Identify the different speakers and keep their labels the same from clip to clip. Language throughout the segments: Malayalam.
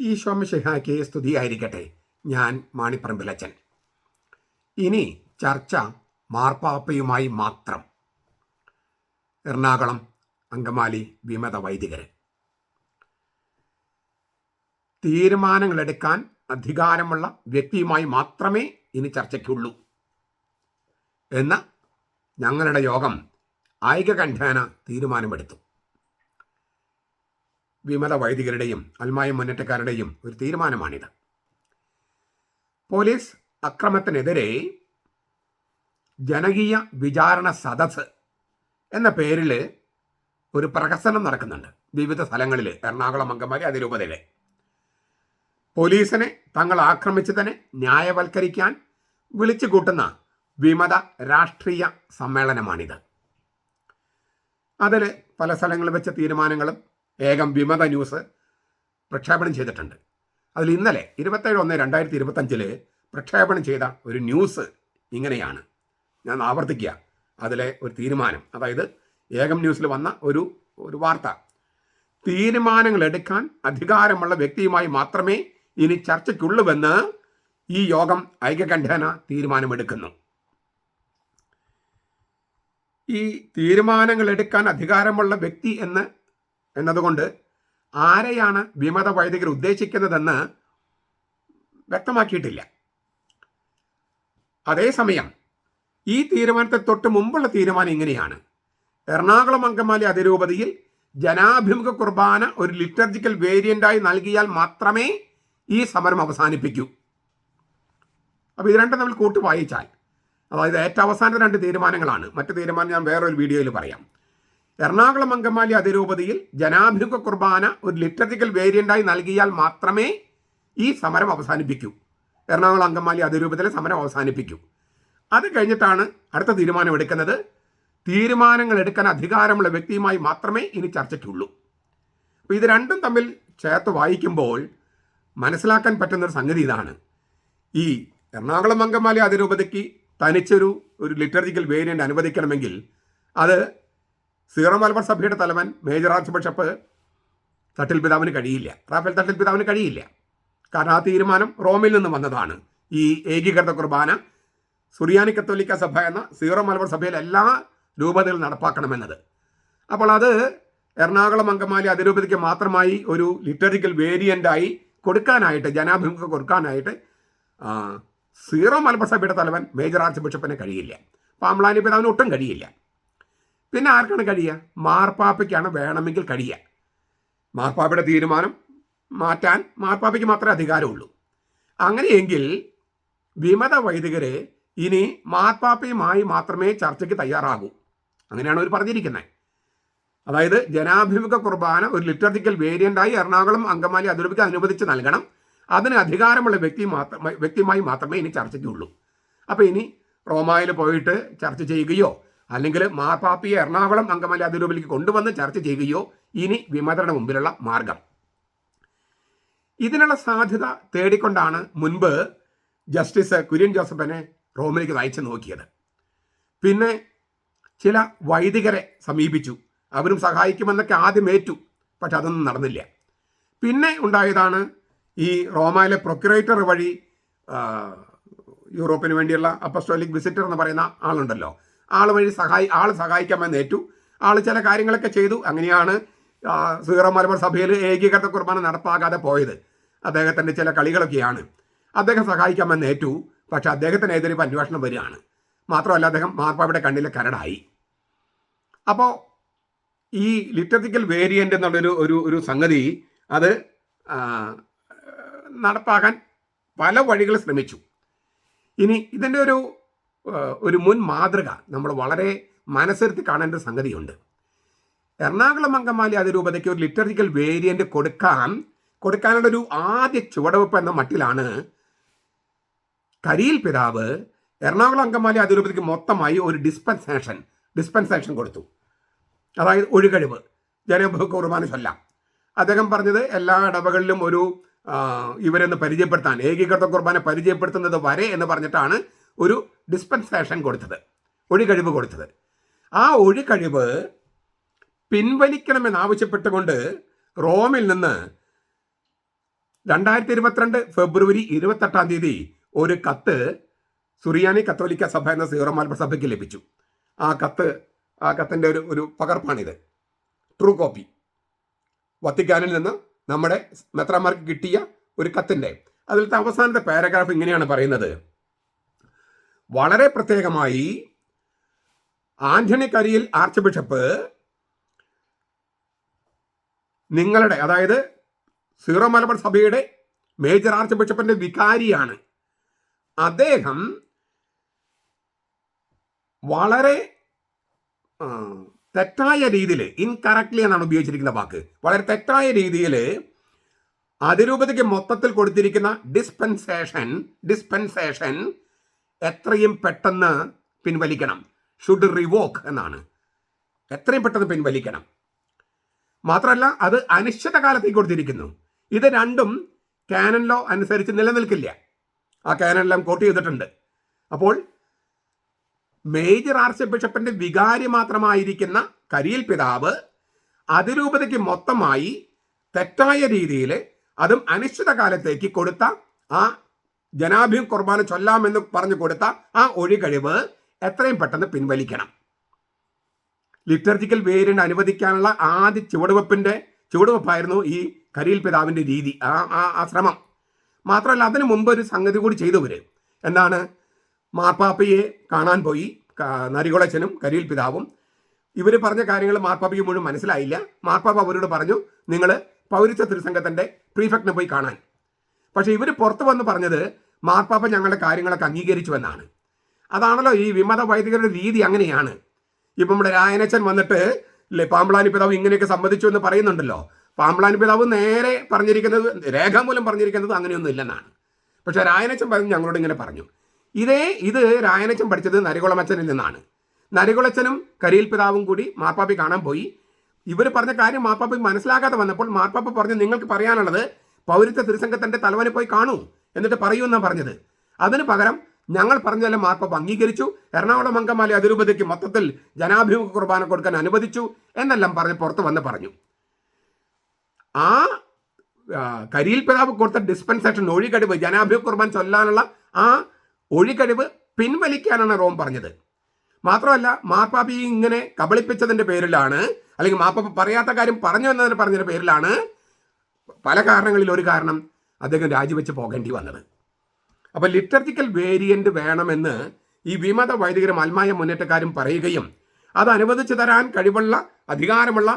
Speaker 1: ഈ ശോമശിഹായ്ക്ക് സ്തുതിയായിരിക്കട്ടെ. ഞാൻ മാണിപ്പറമ്പിലച്ചൻ. ഇനി ചർച്ച മാർപ്പാപ്പയുമായി മാത്രം. എറണാകുളം അങ്കമാലി വിമത വൈദികര്. തീരുമാനങ്ങളെടുക്കാൻ അധികാരമുള്ള വ്യക്തിയുമായി മാത്രമേ ഇനി ചർച്ചയ്ക്കുള്ളൂ. എന്ന ഞങ്ങളുടെ യോഗം ഐകകണ്ഠേന തീരുമാനമെടുത്തു. വിമത വൈദികരുടെയും അൽമായ മുന്നേറ്റക്കാരുടെയും ഒരു തീരുമാനമാണിത്. പോലീസ് അക്രമത്തിനെതിരെ ജനകീയ വിചാരണ സദസ് എന്ന പേരിൽ ഒരു പ്രഹസനം നടക്കുന്നുണ്ട്. വിവിധ സ്ഥലങ്ങളിൽ എറണാകുളം അങ്കമാലി അതിരൂപതയിൽ പോലീസിനെ തങ്ങൾ ആക്രമിച്ചതിനെ ന്യായവൽക്കരിക്കാൻ വിളിച്ചു കൂട്ടുന്ന വിമത രാഷ്ട്രീയ സമ്മേളനമാണിത്. അതിൽ പല സ്ഥലങ്ങളിൽ വെച്ച തീരുമാനങ്ങളും ഏകം വിമത ന്യൂസ് പ്രക്ഷേപണം ചെയ്തിട്ടുണ്ട്. അതിൽ ഇന്നലെ ഇരുപത്തേഴ് ഒന്ന് രണ്ടായിരത്തി ഇരുപത്തഞ്ചിൽ പ്രക്ഷേപണം ചെയ്ത ഒരു ന്യൂസ് ഇങ്ങനെയാണ്. ഞാൻ ആവർത്തിക്കുക. അതിലെ ഒരു തീരുമാനം. അതായത് ഏകം ന്യൂസിൽ വന്ന ഒരു ഒരു വാർത്ത. തീരുമാനങ്ങൾ എടുക്കാൻ അധികാരമുള്ള വ്യക്തിയുമായി മാത്രമേ ഇനി ചർച്ചയ്ക്കുള്ളൂവെന്ന് ഈ യോഗം ഐക്യകണ്ഠേന തീരുമാനമെടുക്കുന്നു. ഈ തീരുമാനങ്ങൾ എടുക്കാൻ അധികാരമുള്ള വ്യക്തി എന്ന് എന്നതുകൊണ്ട് ആരെയാണ് വിമത വൈദികർ ഉദ്ദേശിക്കുന്നതെന്ന് വ്യക്തമാക്കിയിട്ടില്ല. അതേസമയം ഈ തീരുമാനത്തെ തൊട്ട് മുമ്പുള്ള തീരുമാനം ഇങ്ങനെയാണ്. എറണാകുളം അങ്കമാലി അതിരൂപതയിൽ ജനാഭിമുഖ കുർബാന ഒരു ലിറ്റർജിക്കൽ വേരിയന്റായി നൽകിയാൽ മാത്രമേ ഈ സമരം അവസാനിപ്പിക്കൂ. അപ്പോൾ ഇത് രണ്ടും നമ്മൾ കൂട്ടി വായിച്ചാൽ അതായത് ഏറ്റവും അവസാനത്തെ രണ്ട് തീരുമാനങ്ങളാണ്. മറ്റു തീരുമാനം ഞാൻ വേറൊരു വീഡിയോയിൽ പറയാം. എറണാകുളം അങ്കമാലി അതിരൂപതയിൽ ജനാഭിമുഖ കുർബാന ഒരു ലിറ്റർജിക്കൽ വേരിയന്റായി നൽകിയാൽ മാത്രമേ ഈ സമരം അവസാനിപ്പിക്കൂ. എറണാകുളം അങ്കമാലി അതിരൂപതയിലെ സമരം അവസാനിപ്പിക്കൂ. അത് കഴിഞ്ഞിട്ടാണ് അടുത്ത തീരുമാനം എടുക്കുന്നത് തീരുമാനങ്ങൾ എടുക്കാൻ അധികാരമുള്ള വ്യക്തിയുമായി മാത്രമേ ഇനി ചർച്ചയ്ക്കുള്ളൂ. അപ്പോൾ ഇത് രണ്ടും തമ്മിൽ ചേർത്ത് വായിക്കുമ്പോൾ മനസ്സിലാക്കാൻ പറ്റുന്നൊരു സംഗതി ഇതാണ്. ഈ എറണാകുളം അങ്കമാലി അതിരൂപതയ്ക്ക് തനിച്ചൊരു ഒരു ലിറ്റർജിക്കൽ വേരിയന്റ് അനുവദിക്കണമെങ്കിൽ അത് സീറോ മലബാർ സഭയുടെ തലവൻ മേജർ ആർച്ച് ബിഷപ്പ് തട്ടിൽ പിതാവിന് കഴിയില്ല. റാഫേൽ തട്ടിൽ പിതാവിന് കഴിയില്ല. കാരണം ആ തീരുമാനം റോമിൽ നിന്ന് വന്നതാണ്. ഈ ഏകീകൃത കുർബാന സുറിയാനി കത്തോലിക്ക സഭ എന്ന സീറോ മലബാർ സഭയിൽ എല്ലാ രൂപതയിൽ നടപ്പാക്കണമെന്നത്. അപ്പോൾ അത് എറണാകുളം അങ്കമാലി അതിരൂപതയ്ക്ക് മാത്രമായി ഒരു ലിറ്ററിക്കൽ വേരിയന്റായി കൊടുക്കാനായിട്ട് ജനാഭിമുഖം കൊടുക്കാനായിട്ട് സീറോ മലബാർ സഭയുടെ തലവൻ മേജർ ആർച്ച് ബിഷപ്പിന് കഴിയില്ല. പാമ്പ്ലാനി പിതാവിന് ഒട്ടും കഴിയില്ല. പിന്നെ ആർക്കാണ് കഴിയുക? മാർപ്പാപ്പയ്ക്കാണ് വേണമെങ്കിൽ കഴിയുക. മാർപ്പാപ്പയുടെ തീരുമാനം മാറ്റാൻ മാർപ്പാപ്പയ്ക്ക് മാത്രമേ അധികാരമുള്ളൂ. അങ്ങനെയെങ്കിൽ വിമത വൈദികരെ ഇനി മാർപ്പാപ്പയുമായി മാത്രമേ ചർച്ചയ്ക്ക് തയ്യാറാകൂ. അങ്ങനെയാണ് അവർ പറഞ്ഞിരിക്കുന്നത്. അതായത് ജനാഭിമുഖ കുർബാന ഒരു ലിറ്റർജിക്കൽ വേരിയന്റായി എറണാകുളം അങ്കമാലി അതിരൂപിക്ക് അനുവദിച്ച് നൽകണം. അതിന് അധികാരമുള്ള വ്യക്തി മാത്രം വ്യക്തിയുമായി മാത്രമേ ഇനി ചർച്ചയ്ക്കുള്ളൂ. അപ്പോൾ ഇനി റോമായിൽ പോയിട്ട് ചർച്ച ചെയ്യുകയോ അല്ലെങ്കിൽ മാർപ്പാപ്പിയെ എറണാകുളം അങ്കമാലി അതിരൂപയിലേക്ക് കൊണ്ടുവന്ന് ചർച്ച ചെയ്യുകയോ ഇനി വിമതരുടെ മുമ്പിലുള്ള മാർഗം. ഇതിനുള്ള സാധ്യത തേടിക്കൊണ്ടാണ് മുൻപ് ജസ്റ്റിസ് കുര്യൻ ജോസഫിനെ റോമിലേക്ക് നയിച്ചു നോക്കിയത്. പിന്നെ ചില വൈദികരെ സമീപിച്ചു. അവരും സഹായിക്കുമെന്നൊക്കെ ആദ്യം ഏറ്റു പക്ഷെ അതൊന്നും നടന്നില്ല. പിന്നെ ഉണ്ടായതാണ് ഈ റോമയിലെ പ്രൊക്യുറേറ്റർ വഴി യൂറോപ്പിന് വേണ്ടിയുള്ള അപ്പസ്റ്റോലിക് വിസിറ്റർ എന്ന് പറയുന്ന ആളുണ്ടല്ലോ. ആൾ വഴി സഹായി ആൾ സഹായിക്കാമെന്ന് ഏറ്റു. ആൾ ചില കാര്യങ്ങളൊക്കെ ചെയ്തു. അങ്ങനെയാണ് സീറോ മലബാർ സഭയിൽ ഏകീകൃത കുർബാന നടപ്പാകാതെ പോയത്. അദ്ദേഹത്തിന്റെ ചില കളികളൊക്കെയാണ്. അദ്ദേഹം സഹായിക്കാമെന്ന് ഏറ്റു. പക്ഷെ അദ്ദേഹത്തിനെതിരെ ഇപ്പോൾ അന്വേഷണം വരികയാണ്. മാത്രമല്ല അദ്ദേഹം മാർപ്പാവിടെ കണ്ണിലെ കരടായി. അപ്പോൾ ഈ ലിറ്ററിക്കൽ വേരിയന്റ് എന്നുള്ളൊരു ഒരു ഒരു സംഗതി അത് നടപ്പാക്കാൻ പല വഴികൾ ശ്രമിച്ചു. ഇനി ഇതിന്റെ ഒരു ഒരു മുൻ മാതൃക നമ്മൾ വളരെ മനസ്സിരുത്തി കാണേണ്ട സംഗതിയുണ്ട്. എറണാകുളം അങ്കമാലി അതിരൂപതയ്ക്ക് ഒരു ലിറ്ററിക്കൽ വേരിയന്റ് കൊടുക്കാൻ കൊടുക്കാനുള്ള ഒരു ആദ്യ ചുവടവെപ്പ് എന്ന മട്ടിലാണ് കരിയിൽ പിതാവ് എറണാകുളം അങ്കമാലി അതിരൂപതയ്ക്ക് മൊത്തമായി ഒരു ഡിസ്പെൻസേഷൻ ഡിസ്പെൻസേഷൻ കൊടുത്തു. അതായത് ഒഴുകഴിവ്. ജനബഹു കുർബാന ചൊല്ലാം. അദ്ദേഹം പറഞ്ഞത് എല്ലാ ഇടവകളിലും ഒരു ഇവരെന്ന് പരിചയപ്പെടുത്താൻ ഏകീകൃത കുർബാന പരിചയപ്പെടുത്തുന്നത് വരെ എന്ന് പറഞ്ഞിട്ടാണ് ഒരു ഡിസ്പെൻസേഷൻ കൊടുത്തത് ഒഴികഴിവ് കൊടുത്തത്. ആ ഒഴികഴിവ് പിൻവലിക്കണമെന്നാവശ്യപ്പെട്ടുകൊണ്ട് റോമിൽ നിന്ന് രണ്ടായിരത്തി ഇരുപത്തിരണ്ട് ഫെബ്രുവരി ഇരുപത്തെട്ടാം തീയതി ഒരു കത്ത് സുറിയാനി കത്തോലിക്ക സഭ എന്ന സീറോ മലബാർ സഭയ്ക്ക് ലഭിച്ചു. ആ കത്ത് ആ കത്തിന്റെ ഒരു ഒരു പകർപ്പാണിത്. ട്രൂ കോപ്പി വത്തിക്കാനിൽ നിന്ന് നമ്മുടെ മെത്രാമാർക്ക് കിട്ടിയ ഒരു കത്തിന്റെ അതിലത്തെ അവസാനത്തെ പാരഗ്രാഫ് ഇങ്ങനെയാണ് പറയുന്നത്. വളരെ പ്രത്യേകമായി ആന്റണി കരിയിൽ ആർച്ച് ബിഷപ്പ് നിങ്ങളുടെ അതായത് സീറോ മലബാർ സഭയുടെ മേജർ ആർച്ച് ബിഷപ്പിന്റെ വികാരിയാണ്. അദ്ദേഹം വളരെ തെറ്റായ രീതിയിൽ ഇൻകറക്റ്റ്ലി എന്നാണ് ഉപയോഗിച്ചിരിക്കുന്ന വാക്ക്. വളരെ തെറ്റായ രീതിയിൽ അതിരൂപതയ്ക്ക് മൊത്തത്തിൽ കൊടുത്തിരിക്കുന്ന ഡിസ്പെൻസേഷൻ ഡിസ്പെൻസേഷൻ എത്രയും പെട്ടെന്ന് പിൻവലിക്കണം. ഷുഡ് റിവോക്ക് എന്നാണ്. എത്രയും പെട്ടെന്ന് പിൻവലിക്കണം. മാത്രമല്ല അത് അനിശ്ചിതകാലത്തേക്ക് കൊടുത്തിരിക്കുന്നു. ഇത് രണ്ടും കാനൻ ലോ അനുസരിച്ച് നിലനിൽക്കില്ല. ആ കാനൻ കാനനെല്ലാം കോട്ട് ചെയ്തിട്ടുണ്ട്. അപ്പോൾ മേജർ ആർച്ച് ബിഷപ്പിന്റെ വികാരി മാത്രമായിരിക്കുന്ന കരിയിൽ പിതാവ് അതിരൂപതയ്ക്ക് മൊത്തമായി തെറ്റായ രീതിയിൽ അതും അനിശ്ചിതകാലത്തേക്ക് കൊടുത്ത ആ ജനാഭ്യം കുർബാന ചൊല്ലാമെന്ന് പറഞ്ഞു കൊടുത്ത ആ ഒഴികഴിവ് എത്രയും പെട്ടെന്ന് പിൻവലിക്കണം. ലിറ്റർജിക്കൽ വേരിയന്റ് അനുവദിക്കാനുള്ള ആദ്യ ചുവടുവെപ്പിന്റെ ചുവടുവെപ്പായിരുന്നു ഈ കരിയിൽ പിതാവിന്റെ രീതി ആ ആ ശ്രമം. മാത്രമല്ല അതിനു മുമ്പ് ഒരു സംഗതി കൂടി ചെയ്തവര്. എന്താണ്? മാർപ്പാപ്പയെ കാണാൻ പോയി നരികുളച്ചനും കരിയിൽ പിതാവും. ഇവർ പറഞ്ഞ കാര്യങ്ങൾ മാർപ്പാപ്പയ്ക്ക് മുഴുവൻ മനസ്സിലായില്ല. മാർപ്പാപ്പ അവരോട് പറഞ്ഞു നിങ്ങൾ പൗരത്വ തിരുസംഘത്തിന്റെ പ്രീഫെക്റ്റിനെ പോയി കാണാൻ. പക്ഷേ ഇവർ പുറത്തു വന്ന് പറഞ്ഞത് മാർപ്പാപ്പ ഞങ്ങളുടെ കാര്യങ്ങളൊക്കെ അംഗീകരിച്ചു എന്നാണ് അതാണല്ലോ ഈ വിമത വൈദികരുടെ രീതി അങ്ങനെയാണ്. ഇപ്പം നമ്മുടെ രായനച്ചൻ വന്നിട്ട് ഇല്ലേ പാമ്പളാനി പിതാവ് ഇങ്ങനെയൊക്കെ സമ്മതിച്ചു എന്ന് പറയുന്നുണ്ടല്ലോ. പാമ്പളാനി പിതാവ് നേരെ പറഞ്ഞിരിക്കുന്നത് രേഖാമൂലം പറഞ്ഞിരിക്കുന്നത് അങ്ങനെയൊന്നും ഇല്ലെന്നാണ്. പക്ഷെ രായനച്ചൻ പറഞ്ഞു ഞങ്ങളോട് ഇങ്ങനെ പറഞ്ഞു. ഇതേ ഇത് രായനച്ചൻ പഠിച്ചത് നരികുളമച്ചനിൽ നിന്നാണ്. നരികുളച്ചനും കരിയിൽ പിതാവും കൂടി മാർപ്പാപ്പി കാണാൻ പോയി. ഇവർ പറഞ്ഞ കാര്യം മാർപ്പാപ്പി മനസ്സിലാക്കാതെ വന്നപ്പോൾ മാർപ്പാപ്പ പറഞ്ഞു നിങ്ങൾക്ക് പറയാനുള്ളത് പൗരത്വ തിരുസംഘത്തിന്റെ തലവനെ പോയി കാണൂ. എന്നിട്ട് പറയൂ എന്നാണ് പറഞ്ഞത്. അതിന് പകരം ഞങ്ങൾ പറഞ്ഞതെല്ലാം മാർപ്പാപ്പ അംഗീകരിച്ചു. എറണാകുളം അങ്കമാലി അതിരൂപതയ്ക്ക് മൊത്തത്തിൽ ജനാഭിമുഖ കുർബാന കൊടുക്കാൻ അനുവദിച്ചു എന്നെല്ലാം പറഞ്ഞ് പുറത്ത് വന്ന് പറഞ്ഞു. ആ കരിയിൽ പിതാവ് കൊടുത്ത ഡിസ്പെൻസേഷൻ ഒഴികഴിവ് ജനാഭിമുഖ കുർബാൻ ചൊല്ലാനുള്ള ആ ഒഴികഴിവ് പിൻവലിക്കാനാണ് റോം പറഞ്ഞത്. മാത്രമല്ല മാർപ്പാപ്പി ഇങ്ങനെ കബളിപ്പിച്ചതിന്റെ പേരിലാണ് അല്ലെങ്കിൽ മാർപ്പാപ്പ പറയാത്ത കാര്യം പറഞ്ഞു എന്നതിന് പറഞ്ഞതിന്റെ പേരിലാണ് പല കാരണങ്ങളിൽ ഒരു കാരണം അദ്ദേഹം രാജിവെച്ച് പോകേണ്ടി വന്നത്. അപ്പോൾ ലിറ്റർജിക്കൽ വേരിയന്റ് വേണമെന്ന് ഈ വിമത വൈദികരും ആത്മായ മുന്നേറ്റക്കാരും പറയുകയും അത് അനുവദിച്ചു തരാൻ കഴിവുള്ള അധികാരമുള്ള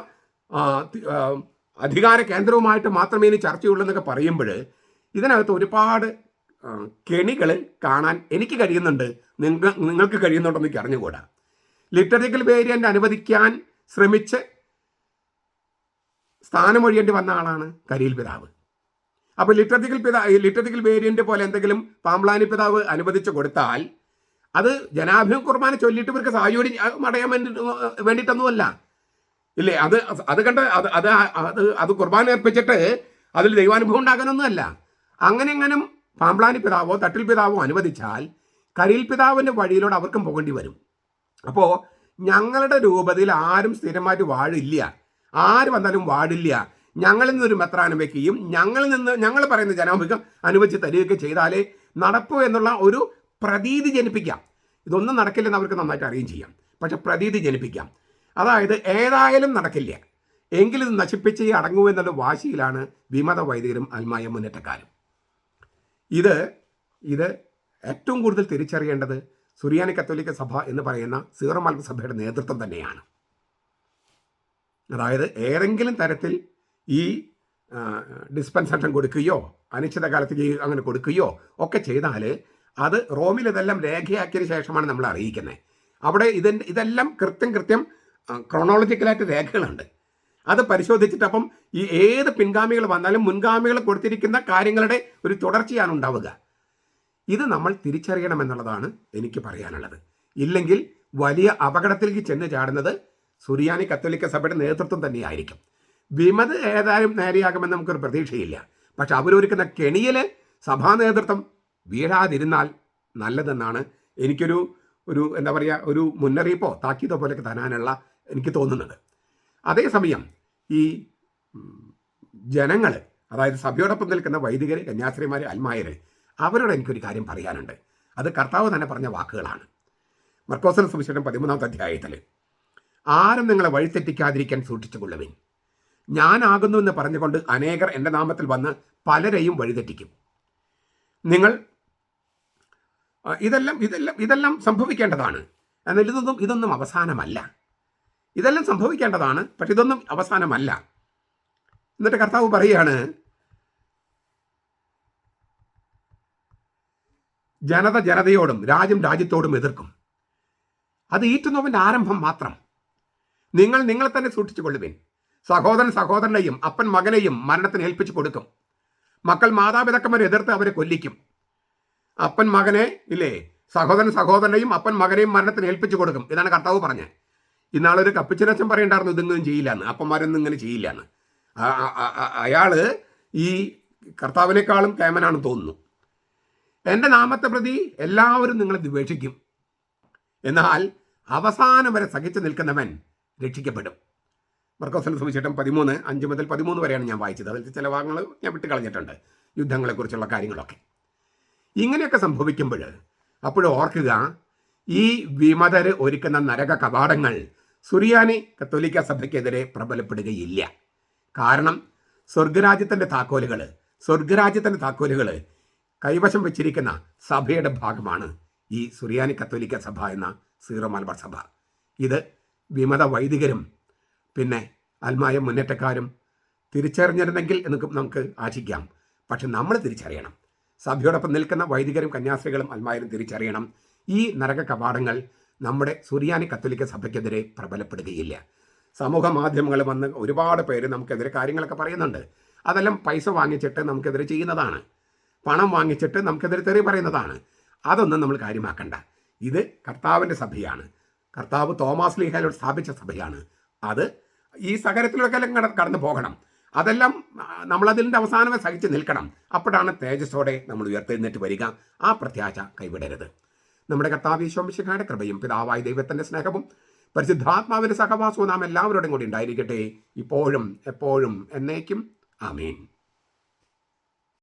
Speaker 1: അധികാര കേന്ദ്രവുമായിട്ട് മാത്രമേ ഇനി ചർച്ചയുള്ളൂ എന്നൊക്കെ പറയുമ്പോൾ ഇതിനകത്ത് ഒരുപാട് കെണികൾ കാണാൻ എനിക്ക് കഴിയുന്നുണ്ട്. നിങ്ങൾ നിങ്ങൾക്ക് കഴിയുന്നുണ്ടെന്ന് എനിക്ക് അറിഞ്ഞുകൂടാ. ലിറ്ററിക്കൽ വേരിയന്റ് അനുവദിക്കാൻ ശ്രമിച്ച് സ്ഥാനമൊഴിയേണ്ടി വന്ന ആളാണ് കരിയിൽ പിതാവ് അപ്പോൾ ലിറ്ററിക്കൽ പിതാ ലിറ്ററിക്കൽ വേരിയന്റ് പോലെ എന്തെങ്കിലും പാമ്പ്ലാനി പിതാവ് അനുവദിച്ചു കൊടുത്താൽ അത് ജനാഭിമുഖ കുർബാന ചൊല്ലിയിട്ട് ഇവർക്ക് സായോടി അടയാൻ വേണ്ടി വേണ്ടിയിട്ടൊന്നുമല്ല. ഇല്ലേ? അത് അത് കണ്ട് അത് അത് അത് അത് കുർബാന അർപ്പിച്ചിട്ട് അതിൽ ദൈവാനുഭവം ഉണ്ടാകാനൊന്നുമല്ല. അങ്ങനെ എങ്ങനും പാമ്പ്ലാനി പിതാവോ തട്ടിൽ പിതാവോ അനുവദിച്ചാൽ കരിയിൽ പിതാവിന്റെ വഴിയിലൂടെ അവർക്കും പോകേണ്ടി വരും. അപ്പോൾ ഞങ്ങളുടെ രൂപതയിൽ ആരും സ്ഥിരമായിട്ട് വാഴില്ല. ആര് വന്നാലും വാടില്ല ഞങ്ങളിൽ നിന്നൊരു മെത്രാനം വെക്കുകയും ഞങ്ങളിൽ നിന്ന് ഞങ്ങൾ പറയുന്ന ജനാഭിമുഖം അനുവദിച്ച് തരികയൊക്കെ ചെയ്താലേ നടപ്പോ എന്നുള്ള ഒരു പ്രതീതി ജനിപ്പിക്കാം. ഇതൊന്നും നടക്കില്ലെന്ന് അവർക്ക് നന്നായിട്ട് അറിയുകയും ചെയ്യാം. പക്ഷെ പ്രതീതി ജനിപ്പിക്കാം. അതായത് ഏതായാലും നടക്കില്ല. എങ്കിലും നശിപ്പിച്ച് അടങ്ങൂ എന്നുള്ള വാശിയിലാണ് വിമത വൈദികരും അൽമായ മുന്നേറ്റക്കാരും. ഇത് ഇത് ഏറ്റവും കൂടുതൽ തിരിച്ചറിയേണ്ടത് സുറിയാനി കത്തോലിക്ക സഭ എന്ന് പറയുന്ന സീറോ സഭയുടെ നേതൃത്വം തന്നെയാണ്. അതായത് ഏതെങ്കിലും തരത്തിൽ ഈ ഡിസ്പെൻസേഷൻ കൊടുക്കുകയോ അനിശ്ചിതകാലത്തേക്ക് അങ്ങനെ കൊടുക്കുകയോ ഒക്കെ ചെയ്താൽ അത് റോമിൽ ഇതെല്ലാം രേഖയാക്കിയതിന് ശേഷമാണ് നമ്മൾ അറിയിക്കുന്നത് അവിടെ ഇതിന്റെ ഇതെല്ലാം കൃത്യം കൃത്യം ക്രോണോളജിക്കലായിട്ട് രേഖകളുണ്ട്. അത് പരിശോധിച്ചിട്ട് അപ്പം ഈ ഏത് പിൻഗാമികൾ വന്നാലും മുൻഗാമികൾ കൊടുത്തിരിക്കുന്ന കാര്യങ്ങളുടെ ഒരു തുടർച്ചയാണ് ഉണ്ടാവുക. ഇത് നമ്മൾ തിരിച്ചറിയണമെന്നുള്ളതാണ് എനിക്ക് പറയാനുള്ളത്. ഇല്ലെങ്കിൽ വലിയ അപകടത്തിലേക്ക് ചെന്ന് ചാടുന്നത് സുറിയാനി കത്തോലിക്ക സഭയുടെ നേതൃത്വം തന്നെയായിരിക്കും. വിമത് ഏതായാലും നേരെയാകുമെന്ന് നമുക്കൊരു പ്രതീക്ഷയില്ല. പക്ഷെ അവരൊരുക്കുന്ന കെണിയിൽ സഭാ നേതൃത്വം വീഴാതിരുന്നാൽ നല്ലതെന്നാണ് എനിക്കൊരു ഒരു എന്താ പറയുക ഒരു മുന്നറിയിപ്പോ താക്കീതോ പോലെയൊക്കെ തരാനുള്ള എനിക്ക് തോന്നുന്നത്. അതേസമയം ഈ ജനങ്ങൾ അതായത് സഭയോടൊപ്പം നിൽക്കുന്ന വൈദികർ കന്യാസ്ത്രീമാർ അൽമായർ അവരോട് എനിക്കൊരു കാര്യം പറയാനുണ്ട്. അത് കർത്താവ് തന്നെ പറഞ്ഞ വാക്കുകളാണ്. മർക്കോസൻ സുവിശേഷം പതിമൂന്നാമത്തെ അധ്യായത്തിൽ ആരും നിങ്ങളെ വഴിത്തെറ്റിക്കാതിരിക്കാൻ സൂക്ഷിച്ചു സൂക്ഷിച്ചുകൊള്ളുവിൻ. ഞാനാകുന്നു എന്ന് പറഞ്ഞുകൊണ്ട് അനേകർ എന്റെ നാമത്തിൽ വന്ന് പലരെയും വഴിതെറ്റിക്കും. നിങ്ങൾ ഇതെല്ലാം ഇതെല്ലാം ഇതെല്ലാം സംഭവിക്കേണ്ടതാണ്. എന്നാൽ ഇതൊന്നും ഇതൊന്നും അവസാനമല്ല. ഇതെല്ലാം സംഭവിക്കേണ്ടതാണ് പക്ഷെ ഇതൊന്നും അവസാനമല്ല. എന്നിട്ട് കർത്താവ് പറയുകയാണ് ജനത ജനതയോടും രാജ്യം രാജ്യത്തോടും എതിർക്കും. അത് ഈറ്റുന്നവന്റെ ആരംഭം മാത്രം. നിങ്ങൾ നിങ്ങളെ തന്നെ സൂക്ഷിച്ചുകൊള്ളുവിൻ. സഹോദരൻ സഹോദരനെയും അപ്പൻ മകനെയും മരണത്തിന് ഏൽപ്പിച്ചു കൊടുക്കും. മക്കൾ മാതാപിതാക്കന്മാരെ എതിർത്ത് അവരെ കൊല്ലിക്കും. അപ്പൻ മകനെ ഇല്ലേ? സഹോദരൻ സഹോദരനെയും അപ്പൻ മകനെയും മരണത്തിന് ഏൽപ്പിച്ചു കൊടുക്കും. ഇതാണ് കർത്താവ് പറഞ്ഞത്. ഇന്നാളൊരു കപ്പിച്ചനച്ഛൻ പറയണ്ടായിരുന്നു ഇതൊന്നും ചെയ്യില്ല എന്ന് അപ്പന്മാരൊന്നും ഇങ്ങനെ ചെയ്യില്ല എന്ന് ആ- ആ- ആ- ആ- അയാൾ ഈ കർത്താവിനേക്കാളും കേമനാണെന്ന് തോന്നുന്നു. എന്റെ നാമത്തെ പ്രതി എല്ലാവരും നിങ്ങളെ ദ്വേഷിക്കും. എന്നാൽ അവസാനം വരെ സഹിച്ചു നിൽക്കുന്നവൻ രക്ഷിക്കപ്പെടും. മർക്കോസിന് സുവിശേഷം പതിമൂന്ന് അഞ്ച് മുതൽ പതിമൂന്ന് വരെയാണ് ഞാൻ വായിച്ചത്. അതിൽ ചില ഭാഗങ്ങൾ ഞാൻ വിട്ട് കളഞ്ഞിട്ടുണ്ട് യുദ്ധങ്ങളെക്കുറിച്ചുള്ള കാര്യങ്ങളൊക്കെ. ഇങ്ങനെയൊക്കെ സംഭവിക്കുമ്പോൾ അപ്പോഴും ഓർക്കുക ഈ വിമതർ ഒരുക്കുന്ന നരക കവാടങ്ങൾ സുറിയാനി കത്തോലിക്ക സഭയ്ക്കെതിരെ പ്രബലപ്പെടുകയില്ല. കാരണം സ്വർഗരാജ്യത്തിന്റെ താക്കോലുകൾ സ്വർഗരാജ്യത്തിന്റെ താക്കോലുകൾ കൈവശം വെച്ചിരിക്കുന്ന സഭയുടെ ഭാഗമാണ് ഈ സുറിയാനി കത്തോലിക്ക സഭ എന്ന സീറോ മലബാർ സഭ. ഇത് വിമത വൈദികരും പിന്നെ ആത്മായ മുന്നേറ്റക്കാരും തിരിച്ചറിഞ്ഞിരുന്നെങ്കിൽ എന്ന് നമുക്ക് ആശിക്കാം. പക്ഷെ നമ്മൾ തിരിച്ചറിയണം. സഭയോടൊപ്പം നിൽക്കുന്ന വൈദികരും കന്യാസ്ത്രീകളും അൽമായരും തിരിച്ചറിയണം. ഈ നരക കവാടങ്ങൾ നമ്മുടെ സുറിയാനി കത്തോലിക്ക സഭയ്ക്കെതിരെ പ്രബലപ്പെടുകയില്ല. സമൂഹ മാധ്യമങ്ങൾ വന്ന് ഒരുപാട് പേര് നമുക്കെതിരെ കാര്യങ്ങളൊക്കെ പറയുന്നുണ്ട്. അതെല്ലാം പൈസ വാങ്ങിച്ചിട്ട് നമുക്കെതിരെ ചെയ്യുന്നതാണ്. പണം വാങ്ങിച്ചിട്ട് നമുക്കെതിരെ തെറി പറയുന്നതാണ്. അതൊന്നും നമ്മൾ കാര്യമാക്കണ്ട. ഇത് കർത്താവിന്റെ സഭയാണ്. കർത്താവ് തോമാസ് ലീഹാലോട് സ്ഥാപിച്ച സഭയാണ്. അത് ഈ സകരത്തിലൊക്കെ കടന്നു പോകണം. അതെല്ലാം നമ്മളതിന്റെ അവസാനമേ സഹിച്ച് നിൽക്കണം. അപ്പോഴാണ് തേജസ്സോടെ നമ്മൾ ഉയർത്തെഴുന്നേറ്റ് വരിക. ആ പ്രത്യാശ കൈവിടരുത്. നമ്മുടെ കർത്താവ് ഈശോമിശിഖായുടെ കൃപയും പിതാവായ ദൈവത്തിന്റെ സ്നേഹവും പരിശുദ്ധാത്മാവിന്റെ സഹവാസവും നാം എല്ലാവരോടും കൂടി ഉണ്ടായിരിക്കട്ടെ. ഇപ്പോഴും എപ്പോഴും എന്നേക്കും. ആമീൻ.